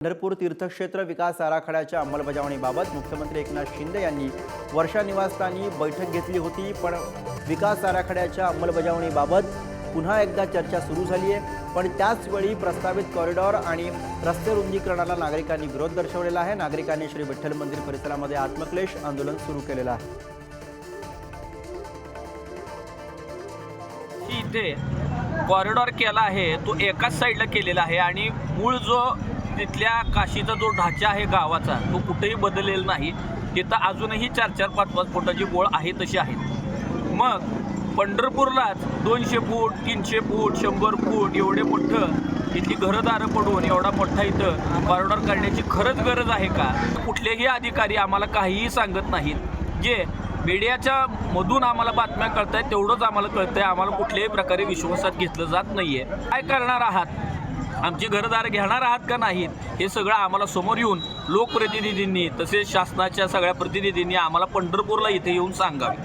पंढरपूर तीर्थक्षेत्र विकास आराखड्याच्या अंमलबजावणीबाबत मुख्यमंत्री एकनाथ शिंदे यांनी वर्षा निवासस्थानी बैठक घेतली होती पण विकास आराखड्याच्या अंमलबजावणीबाबत पुन्हा एकदा चर्चा सुरू झाली आहे पण त्याचवेळी प्रस्तावित कॉरिडॉर आणि रस्ते रुंदीकरणाला नागरिकांनी विरोध दर्शवलेला आहे. नागरिकांनी श्री विठ्ठल मंदिर परिसरामध्ये आत्मक्लेश आंदोलन सुरू केलेलं आहे. इथे कॉरिडॉर केला आहे तो एकाच साईडला केलेला आहे आणि मूळ जो तिथल्या काशीचा जो ढाचा आहे गावाचा तो कुठेही बदललेला नाही. तिथं अजूनही चार चार पाच पाच फुटाची गोळ आहे तशी आहे. मग पंढरपूरलाच दोनशे फूट तीनशे फूट शंभर फूट एवढे मोठं इथली घरदारं पडून एवढा मोठा इथं कॉरिडॉर काढण्याची खरंच गरज आहे का? कुठलेही अधिकारी आम्हाला काहीही सांगत नाहीत. जे मीडियाच्या मधून आम्हाला बातम्या कळत आहेत तेवढंच आम्हाला कळतंय. आम्हाला कुठल्याही प्रकारे विश्वासात घेतलं जात नाहीये. काय करणार आहात? आमची घरदार घेणार आहात का नाहीत हे सगळं आम्हाला समोर येऊन लोकप्रतिनिधींनी तसेच शासनाच्या सगळ्या प्रतिनिधींनी आम्हाला पंढरपूरला इथे येऊन सांगावे.